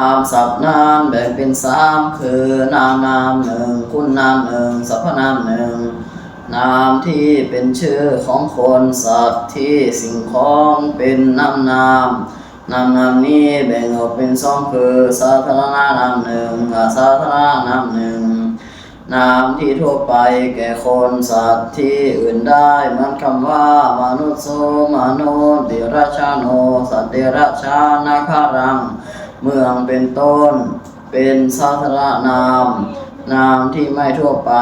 นามศัพท์นามแบ่งเป็นสามคือนามนามหนึ่งคุณนามหนึ่งสรรพนามหนึ่งนามที่เป็นชื่อของคนสัตว์ที่สิ่งของเป็นนามนามนามนามนี้แบ่งออกเป็นสองคือสาธารณนามหนึ่งอาสาธารณนามหนึ่งนามที่ทั่วไปแก่คนสัตว์ที่อื่นได้มือนคำว่ามนุษย์โสมนุษย์เดรัจฉานโนสัตว์เดรัจฉานาคารัง เมืองเป็นต้น เป็นสาธารณนาม นามที่ไม่ทั่วไป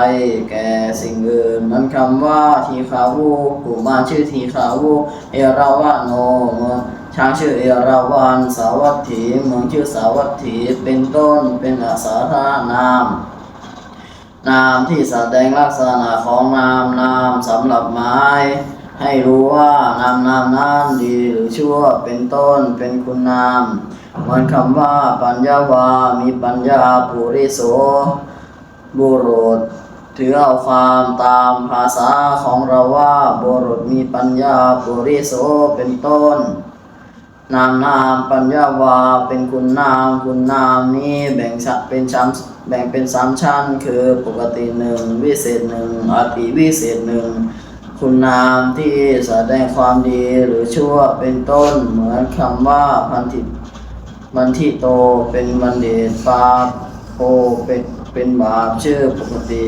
แก่สิ่งอื่นเหมือนคำว่าทีขาวูกุมารชื่อทีขาวูเอราวาโนเมืองช้างชื่อเอราวันสาวัตถีเมืองชื่อสาวัตถีเป็นต้นเป็นสาธารณนามนามที่แสดงลักษณะของนามนามสำหรับหมาย ให้รู้ว่านามนามนั้นดีหรือชั่วเป็นต้นเป็นคุณนามเหมือนคำว่าปัญญาวา มีปัญญาปุริโสบุรุษถือเอาความตามภาษาของเราว่าบุรุษมีปัญญาปุริโสเป็นต้น นามนามปัญญาวาเป็นคุณนาม คุณนามนี้แบ่งชั้นเป็นชั้นแบ่งเป็นสามชั้น คือปกติหนึ่งวิเศษหนึ่งอติวิเศษหนึ่ง คุณนามที่แสดงความดีหรือชั่วเป็นต้นเหมือนคำว่าพันธิมันที่โตเป็นมันเดชปาโปเป็นเป็นบาปชื่อปกติ